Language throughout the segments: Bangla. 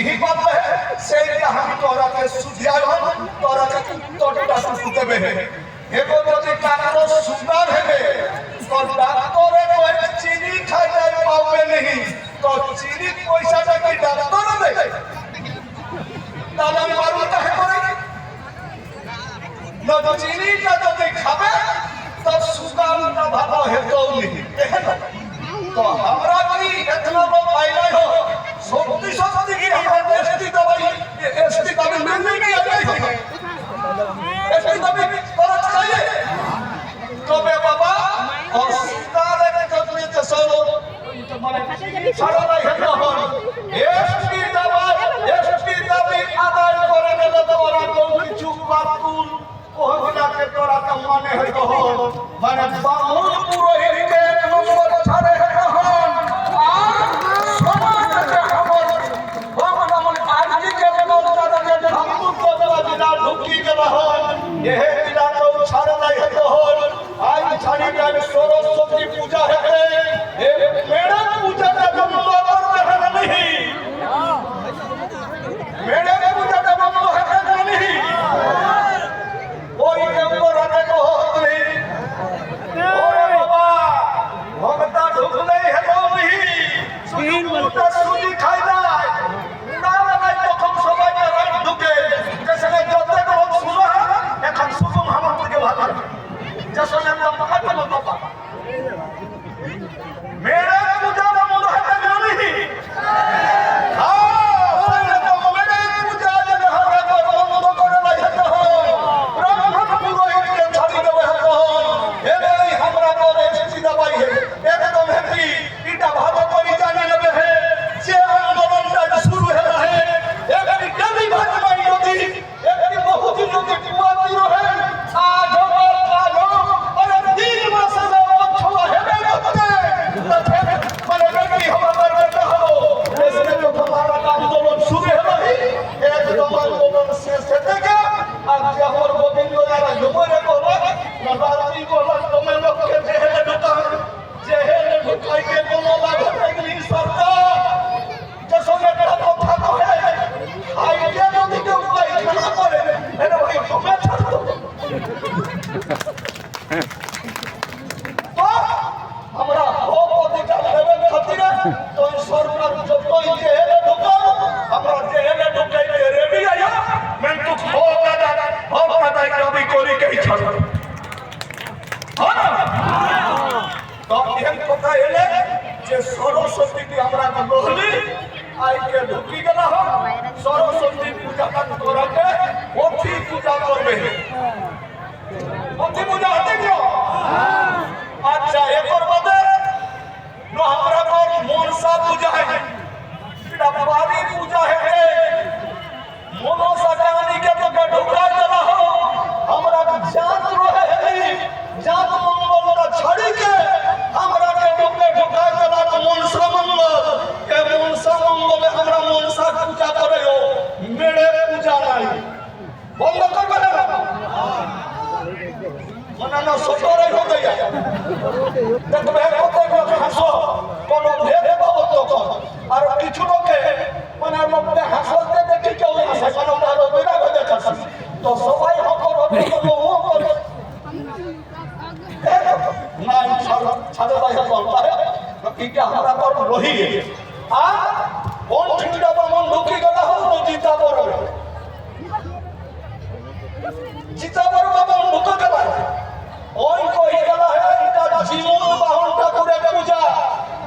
यही बात है से हम तोरा के सुधिया हम तोरा के तोटा सुसुते बे हे को जति काकरो सु ছাড়া নাই হেন হন এসটি দবাই এসটি দবাই আদায় করে নিলে তো ওরা কোন কিছু বাতুল ওহগুলাকে তোরা তো মনে হইতো হন মানে বামুন পুরোহিতকে এক নম্বর ছাড়ে হেন হন আর সমাজকে খবর ভগবান আমল আজকে কেবল তাদেরকে ঠাকুর তো দেওয়া দিলা ঢুকি হন হেতো সরস্বতী পূজা হেবে পিছন। তখন কথা এলে? যে সরস্বতীকে আমরা গ্রহণী আইকে ঢুকি গেল। সরস্বতী পূজা পাঠ করাতে অতি পূজা করবে। অতি পূজা হতে গিয়ে আচ্ছা এরপর বাদে আমরা কোন মনসা পূজা হয়। এটা বাড়ি পূজা হেঁটে মনসা কাহিনীকে তোকে ঢুকা জাত রহে জাত মঙ্গলটা ছাড়িকে আমরা কে ডুবে ঢুকাই দেবার মনসা মঙ্গল এ মনসা মঙ্গলে আমরা মনসা পূজা করেও মেড়ে পূজা নাই। বন্ধ করবে না অন্যান্য সতরে হতে যায় দেখবে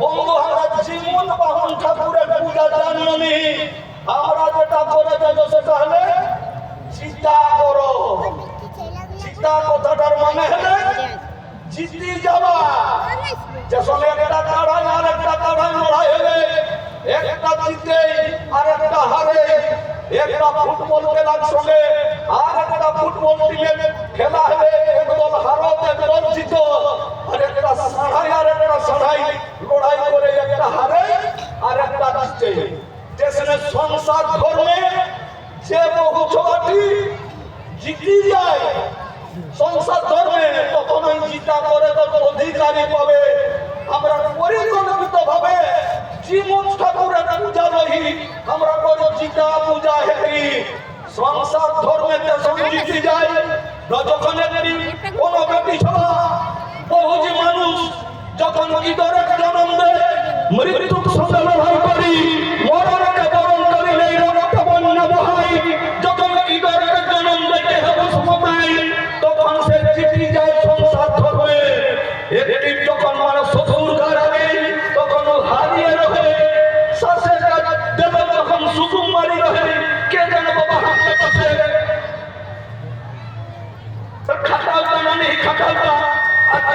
বন্ধু, আমরা জীবন বাহন ঠাকুরের পূজা জানি আমরা যেটা করে দেব সেটা হলে চিন্তা করো। চিন্তা কথাটার মানে হলে জিতি যাওয়া। যেসব একটা কাড়াই আর একটা কাড়াই লড়াই হবে একটা জিতে আর একটা হারে, একটা ফুটবল খেলার সঙ্গে আর একটা ফুটবল টিমের খেলা হবে, একদল হারতে জিত আর একটা সাড়াই আর একটা সাড়াই লড়াই করে একটা হারে, আর একটা জিতে। যেখানে সংসার ধর্মে যে বহু ছোয়াটি জিতি যায়, সংসার ধর্মে তখন ওই চিন্তা করে তখন অধিকারী পাবে। আমরা পরিকল্পিত ভাবে জীবন ঠাকুরের চিতা পূজা হেতি সংসার ধর্মেতে সংযুক্তি যায় রজখনের কোন বেটি সভা বহুজি মানুষ যখন ইদরে জন্ম দেয় মৃত্যু লড়াই করি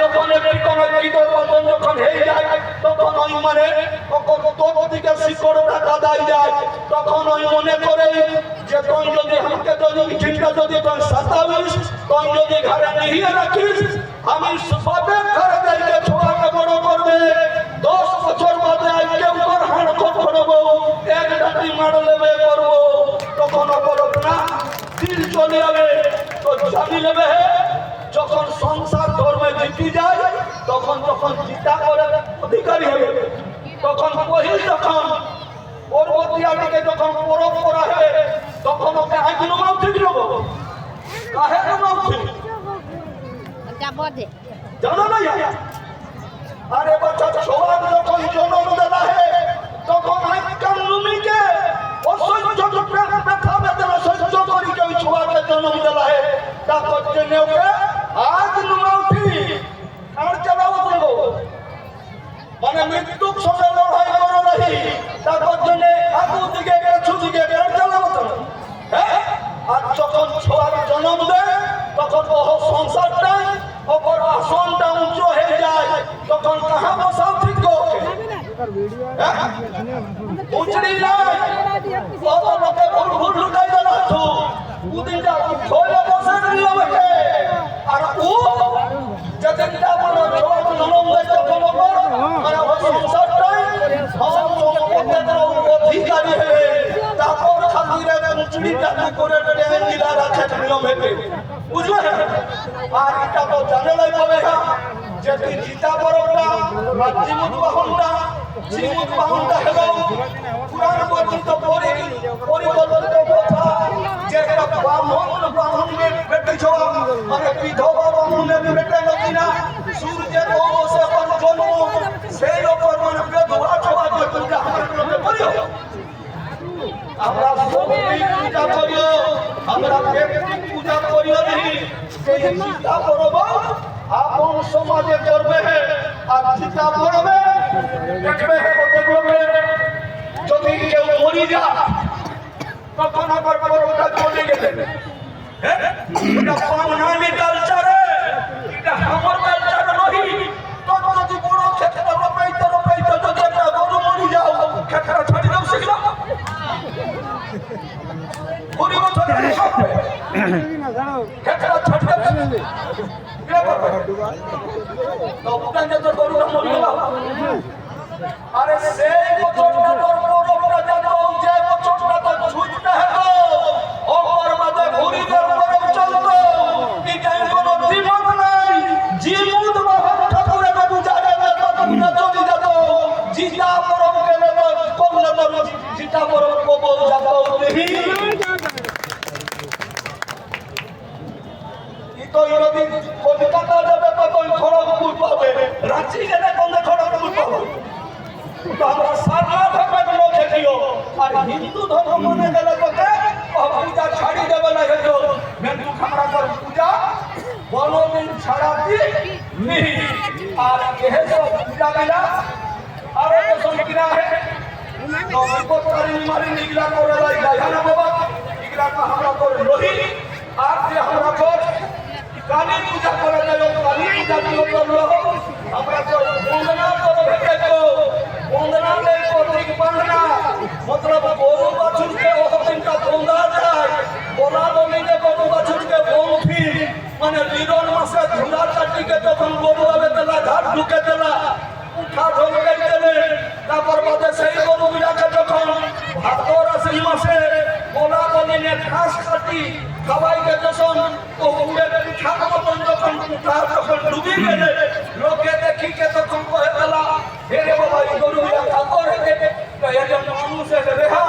যখন কোন বদন যখন হয়ে যায়, তখন ওই মানে তখন তোর দিকে যায়। তখন ওই মনে করে যে তুই যদি আমাকে যদি চিন্তা যদি যদি ঘরে রাখিস, আমি সবে ঘরে যাইতে ছোড়াকে বড় করবে। দশ বছর বাদে কেউ করব, এক ডাটি মার লেবে করব। তখন অপরক না, দিল চলে যাবে তো জানি নেবে যখন সংসার জিতি যায় তখন যখন চিন্তা করে অধিকারী হবে তখন পহিল যখন পরবর্তী আদিকে যখন পরম্পরা হবে তখন ওকে আগে নামাও ঠিক নেব কাহে নামাও ঠিক যাব দে। জানো না? আরে বাচ্চা ছোয়ার যখন জন্ম দেনা হে তখন আজকাল লুমিকে অসহ্য ব্যথা বেদনা সহ্য করি কেউ ছোয়াকে জন্ম হে আজ নুমাউঠি আর চালাও দেবো মানে মৃত্যুর সঙ্গে লড়াই করো নাহি তারপর জন্য আগু দিকে পেছু দিকে গাড়ি চালাবো তো হ্যাঁ আর যখন ছোয়ার জন্ম দেয় তখন ওহ সংসারটাই ওপর আসনটা উঁচু হয়ে যায় তখন কাহা বসাও ঠিক গো হ্যাঁ? উচড়ি নাই কত লোকে ভুল ভুল লুকাই গেল তো উদিনটা ধরে বসে দিল ওকে আর ও যেদিনটা বলো ছোট জনম দেয় তখন ওপর মানে ওই সংসারটাই সব সম্পদের অধিকারী হবে তারপর খাতিরে উচড়িটা করে টেনে দিলা রাখে নিয়ম হেঁটে বুঝলে? আর এটা তো জানে নাই পাবে না যে তুই জিতা বরটা আর জিমুদ বাহনটা জিমুদ বাহনটা হলো পুরাণ পর্যন্ত পরি পরিবর্তিত কথা যে একটা ব্রাহ্মণ ব্রাহ্মণের বেটে ছোয়া মানে বিধবা ব্রাহ্মণের বেটে নদী সূর্যের পর জন্ম সেই ওপর মানে বেধবা ছোয়া যে পূজা আমাদের লোকে করিও আমরা শক্তি পূজা করিও, আমরা ব্যক্তি পূজা করিও নি। সেই সীতা পরব আপন সমাজে করবে আর সীতা পরবে দেখবে লোকে যদি কেউ মরি যায়, তখন আবার পরবটা চলে গেলে? এটা বাঙালি কালচারে এটা আমার কালচার নহি তখন যদি বড় ক্ষেত্রে রপাইতে রপাইতে যদি একটা গরু মরি যাও ক্ষেত্রে ছাড়ি দাও শিখলাম কুড়ি বছর আগে সব হবে। ক্ষেত্রে ছাড়ি দাও এটা করবে। তো ওখানে যে গরুটা মরি গেল আরে সেই ধর্ম মনে গেলে তোকে পূজা ছাড়ি দেবে না হেতো মেন্দু খামরা কর পূজা কোনোদিন ছাড়াতি নেই আর এহে সব পূজা গেলা আর এ সংকিনা হে তো বিপত্তারি মারি নিগলা করে লাই যায় না বাবা নিগলা কা আমরা করে রহি আর যে আমরা তো তো বন্দনা নেই প্রতীক বান্ধনা মতলব গরু বাছুরকে অতদিনটা বন্দা যায়। বলা বলিতে গরু বাছুরকে বংফি মানে লিরন মাসে ধুলা চাটিকে তখন গরু হবে তেলা, ঘাট ঢুকে তেলা, উঠা ঢোকে গেলে তারপর বাদে সেই গরু বিলাকে যখন ভাদর আসিল মাসে বলা বলিনে ঘাস কাটি সবাইকে যখন তো উড়ে পিঠা মতন যখন উঠা যখন ডুবি গেলে একজন মানুষের রেহা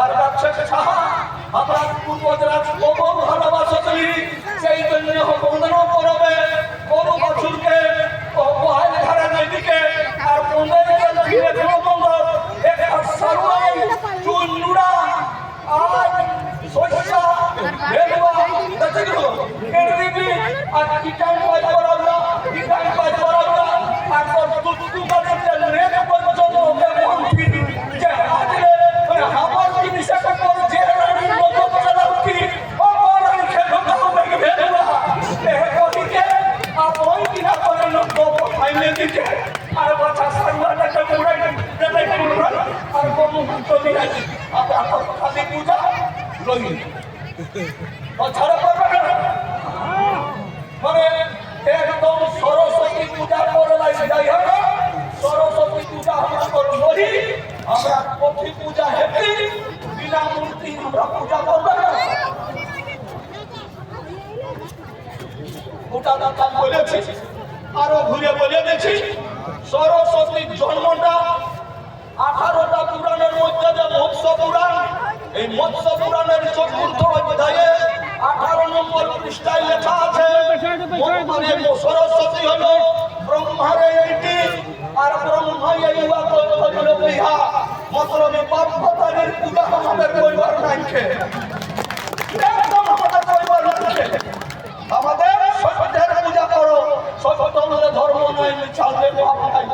আর রাক্ষসে সাহা আমার পূর্বজরা কত ভালোবাসলি সেই জন্য বন্ধন করবে। কোনো বাছুরকে বহাল ধারা নাই দিকে, আর বন্ধের ফিরে দেব বন্ধ একটা সারুয়াই চুল নুড়া, আর শস্যা ভেদবা দাচিগুলো কেড়ে দিবি আর কিটান পাইতে পারব না কিটান পাইতে পারব আর তোর দুধ গোটা কথা বলেছি, আরও ঘুরে বলে দিয়েছি সরস্বতীর জন্মটা আঠারোটা পুরাণের মধ্যে যে মৎস্য পুরাণ, এই মৎস্য পুরাণের চতুর্থ অধ্যায়ে আঠারো নম্বর পৃষ্ঠায় লেখা আছে মানে সরস্বতী হলো ব্রহ্মার এইটি, আর ব্রহ্মা এই হলো বিহা। মতলব বাপ ভতারের পূজা আমাদের পরিবার নাই একদম আমাদের পরিবার নাই আমাদের সত্য ধর্ম নয় ছাড়লে পাপ নাই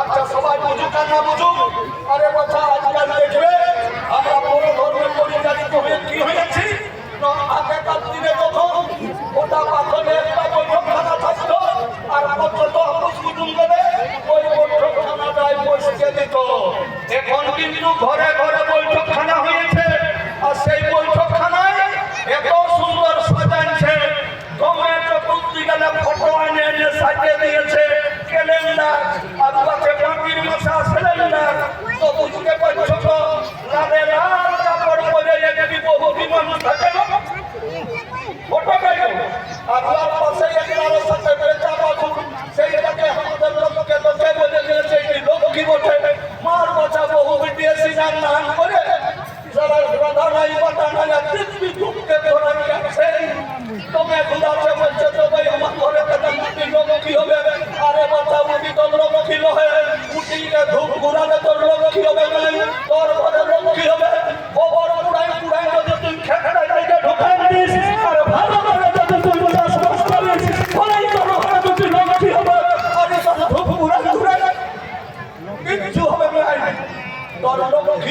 আচ্ছা সবাই বুঝুক আর না বুঝুক। আরে কথা আজকাল দেখবে? আমরা বড় ধর্মের পরিচালিত হয়ে কি হয়েছি? আগেকার দিনে যখন ওটা পাথরে একটা বৈঠকখানা থাকতো আর পর্যন্ত আমরা কুটুম গেলে ওই বৈঠকখানাটায় বসে দিত। এখন কিন্তু ঘরে ঘরে বৈঠকখানা হয়েছে। আর সেই বৈঠকখানায় এত সুন্দর সাজাইছে। গমের চতুর্দিকে ফটো এনে এনে সাজিয়ে দিয়েছে। ক্যালেন্ডার, আর তাতে বাকির মশা সিলিন্ডার। তো বুঝতে পারছ তো লালে লাল কাপড় পরে একটি বহুটি মানুষ থাকে ফটো গেল। আর তার পাশে একটার সাথে বেচা বাবু সেইটাকে আমাদের লোককে লোকে বলে দিয়েছে কি লক্ষ্মী বটে? মার বাচ্চা বহু বিটিয়ে সিনার নাম করে। যারা রাধা নাই বাটা নাই দিব্যি ধূপকে ধরে গেছে। তোমে ঘুরাতে বলছে তো ভাই আমার ঘরে কথা মুটি লক্ষ্মী হবে? আরে বাচ্চা মুটি তোর লক্ষ্মী নহে মুটিকে ধূপ, ঘুরালে তোর লক্ষ্মী হবে তোর ঘরে লক্ষ্মী হবে ও বড় পুরাই পুরাই যদি তুই খেখড়া জায়গা ঢুকাই দিস আরে ভালো করে যদি তুই চাষবাস করিস ফলেই তোর ঘরে দুটি লক্ষ্মী হবে আরে তোর ধূপ ঘুরাই ঘুরাই কিচ্ছু হবে না তোর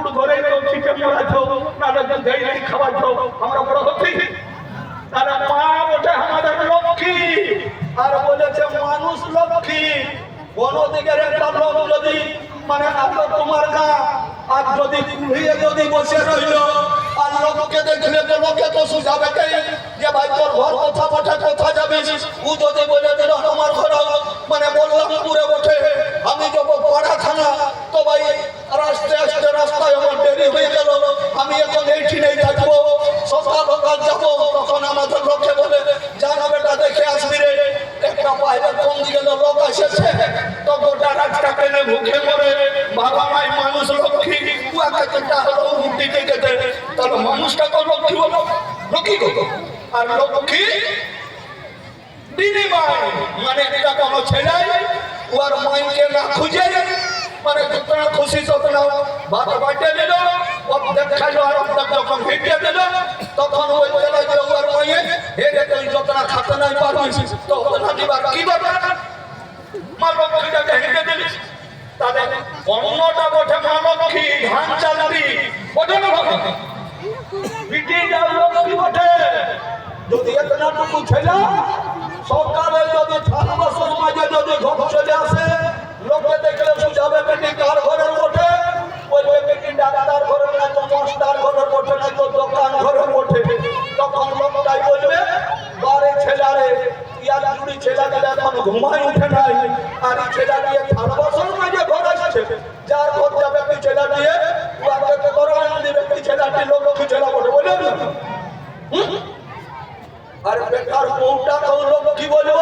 আঁতুর ঘরে ছিটে মরাইতো না যখন দেই দেই খাওয়াইতো আমরা বড় হচ্ছি। তারা মা বটে আমাদের লক্ষ্মী, আর বলেছে মানুষ লক্ষ্মী। কোন দিকের একটা লোক যদি মানে আতো তোমার গা আর যদি কুড়িয়ে যদি বসে রইল, আর লোককে দেখলে তো লোকে তো সুঝাবে যে ভাই তোর ঘর কথা বটে, কোথা যাবি? ও যদি বলে দিল আমার ঘর মানে বললাম পুরে বটে। আমি যাব পাড়া থানা তো ভাই রাস্তে আস্তে রাস্তায় আমার দেরি হয়ে গেল। আমি এখন এইটি নেই থাকব। সকাল সকাল যাব, তখন আমাদের লোকে বলে, জানা বেটা, দেখে আসবি রে। একটা বাইরে কোন দিকে লোক এসেছে। তো গোটা রাতটা পেলে মুখে মরে বাবা মাই মানুষ, লক্ষ্মী, কুয়াকে কেটে হলো রুটি কেটে তাহলে মানুষটা তো লক্ষ্মী হলো লক্ষ্মী আর লক্ষ্মী বিনিময় মানে একটা কোনো ছেলে ওর মাইকে না খুঁজে মানে খুশি ততটা ভাত বাটে দিল দেখাল আর যখন হেঁটে দিল তখন ওই ছেলে যে ওর মাইয়ে হেঁটে তুই যতটা খাতে নাই পারবিস তো ওতটা দিবার কি দরকার মা লক্ষ্মীটাকে হেঁটে দিলিস তাহলে অন্যটা বটে মা লক্ষ্মী, ধান চালাবি ওটা না ভাবে পিটি যাও লক্ষ্মী বটে। যদি এতনাটুকু ছেলে সরকারের যদি ছাত্র সমাজে যদি ঘর চলে আসে লোকে দেখলে বুঝাবে বেটি কার ঘরের ওঠে? বলবে, বেটি ডাক্তার ঘরের না তো মাস্টার ঘরের ওঠে না তো দোকান ঘরের ওঠে। তখন লোকটাই বলবে, বারে ছেলারে, ইয়ার জুড়ি ছেলা গেলে এখন ঘুমাই উঠে নাই। আর এই ছেলা দিয়ে ছাত্র সমাজে ঘর আসছে। যার ঘর যাবে কি ছেলা দিয়ে ওকে ঘর আনবে ব্যক্তি ছেলাটি লোক কি ছেলা বলে বলে আর বেকার বউটা লোক কি বলব?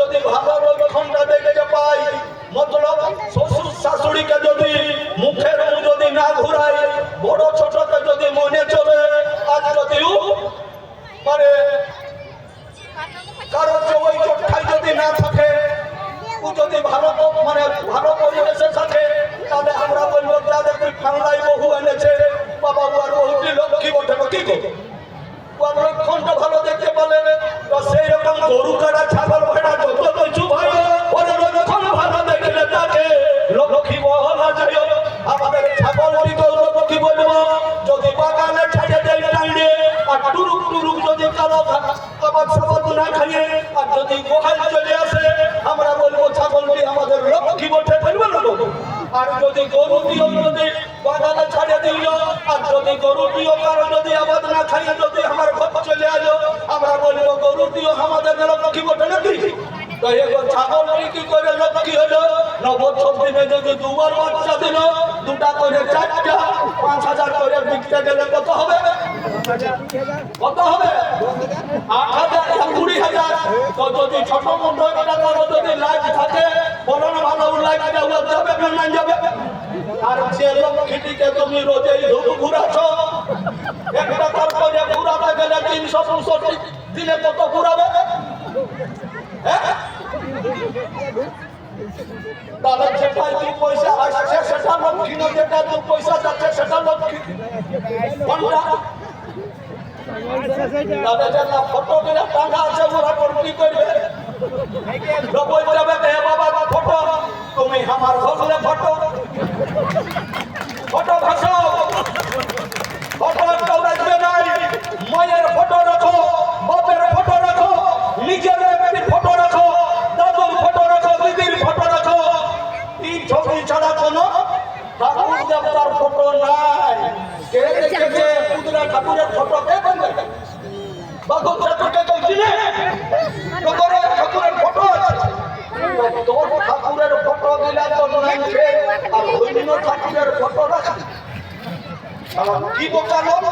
যদি ভালো লক্ষণটা দেখে পাই। মতলব শ্বশুর শাশুড়িকে যদি মুখের মুখ যদি না ঘুরাই, বড় ছোটকে যদি মনে চলে আর যদি উ মানে কারও না থাকে, ও যদি ভালো মানে ভালো পরিবেশে থাকে তাহলে আমরা বলব যাদের তুই বাংলায় বহু এনেছে? বাবা আর বহুটি লক্ষ্মী বটে কি করব ওর লক্ষণটা ভালো দেখতে বলে তো সেই রকম গরু কাটা, ছাগল ভেড়া যত কিছু ভাই ওর লক্ষণ ভালো দেখলে তাকে লক্ষ্মী আমাদের ছাগলটি তো লক্ষ্মী বলব? যদি বাগানে ছেড়ে দেয় টাইনে আর টুরুক টুরুক যদি কালো আবার সবাদ না খাইয়ে, আর যদি গোহাল চলে আসে, আমরা বলব ছাগলটি আমাদের লক্ষ্মী বটে বলব না? আর যদি গরুটিও যদি বাগানে ছাড়ে দিল যদি গরুটিও কারও যদি আবাদ না খাইয়ে যদি আমার ঘর চলে আলো আমরা বলব গরুটিও আমাদের লক্ষ্মী বটে কি করে যদি দুবার দুটা করে চারটা, পাঁচ হাজার গেলে কত হবে? কত হবে? আট হাজার হাজার? ছোট মোটো যদি লাইট থাকে বলো না ভালো লাইট না যাবে? আর যে লক্ষ্মীটিকে তুমি রোজেই ধুপ ঘুরাচ্ছ, একটা করে ঘুরাতে গেলে তিনশো পঁয়ষট্টি দিনে কত ঘুরাবে? হ্যাঁ? তাহলে যেটাই দু পয়সা আসছে, সেটা লক্ষ্মী, না যেটা দু পয়সা যাচ্ছে, সেটা লক্ষ্মী? কোনটা? তাদের জন্য ফটো দিলে টাকা আছে, ওরা পর কি করবে? লোক যাবে বাবা ফটো। তুমি আমার ঘরে ফটো ফটো ভাসো ফটো একটা রাখবে নাই। মায়ের ফটো রাখো, বাপের ফটো রাখো, নিজের ফটো রাখো, দাদুর ফটো রাখো, দিদির ফটো রাখো। এই ছবি ছাড়া কোনো ঠাকুর দেবতার ফটো নাই। কে দেখেছে কুদরা ঠাকুরের ফটো কে বলবে? ঠাকুরকে কেউ চিনে ঠাকুরের ফটো আছে। ঠাকুরের ফটো দিলা তো নাই আর অন্য ঠাকুরের ফটো রাখা কি বোকা লোক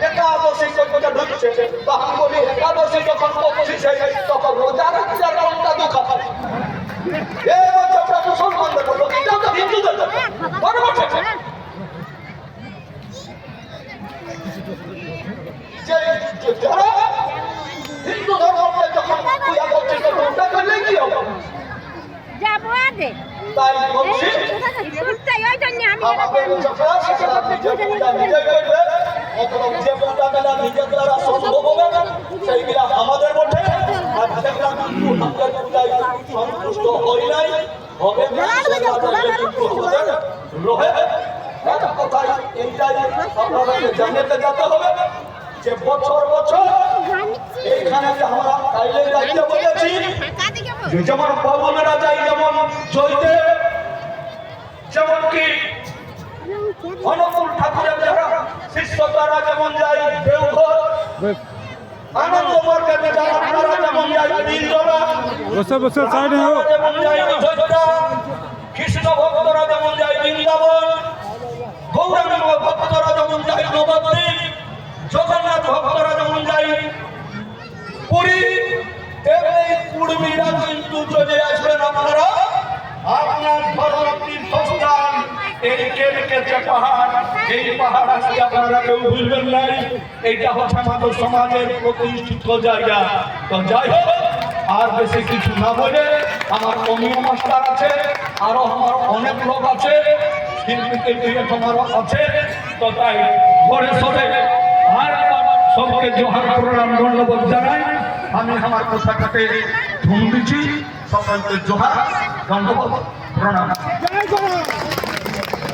একাদশী কোথা ঢুকছে তো আমি বলি একাদশী যখন পঁচিশে তখন রোজা রাখতে কোনটা দুঃখ হয় এ বাচ্চাটা মুসলমানদের বলল এটা তো হিন্দুদের যারা হিন্দু ধর্মকে যখন পূজা করছে তখন করলে যাব আগে। তাই বলছি আমাদের যখন সেটা নিজে পূজা নিজে করবে অথবা যে পূজা মেলা নিজের দ্বারা সম্ভব হবে সেইগুলা আমাদের পূজায় সন্তুষ্ট হই নাই হবে রহে কথাই এইটাই আপনাদেরকে জানাতে যেতে হবে যে বছর বছর এইখানে যে আমরা কাইলে যাইতে বলেছি যেমন বাবুনেরা যাই যেমন জয়তে যেমন কি অনুকূল ঠাকুরের যারা শিষ্য তারা যেমন যায় দেওঘর আনন্দ মার্কেটে যারা তারা যেমন যায় বসে বসে সাইড হো যেমন যায় কৃষ্ণ ভক্তরা যেমন যায় বৃন্দাবন গৌরাঙ্গ ভক্তরা যেমন যায় নবদ্বীপ জগন্নাথ ভক্তরা যেমন যায় পুরী কুর্মীরা কিন্তু চলে আসবেন আপনারা। আপনার ধর্ম তীর্থস্থান এই যে পাহাড়, এই পাহাড় আজকে আপনারা কেউ ভুলবেন নাই। এইটা হচ্ছে আমাদের সমাজের প্রতিষ্ঠিত জায়গা। তো যাই হোক, আর বেশি কিছু না বলে আমার অমিয় মাস্টার আছে, আরও আমার অনেক লোক আছে আমারও আছে। তো তাই ঘরে সবে আর সবকে জোহার প্রণাম ধন্যবাদ জানাই। আমি আমার কথাটাকে ধুম দিচ্ছি সকলকে জোহার ধন্যবাদ প্রণাম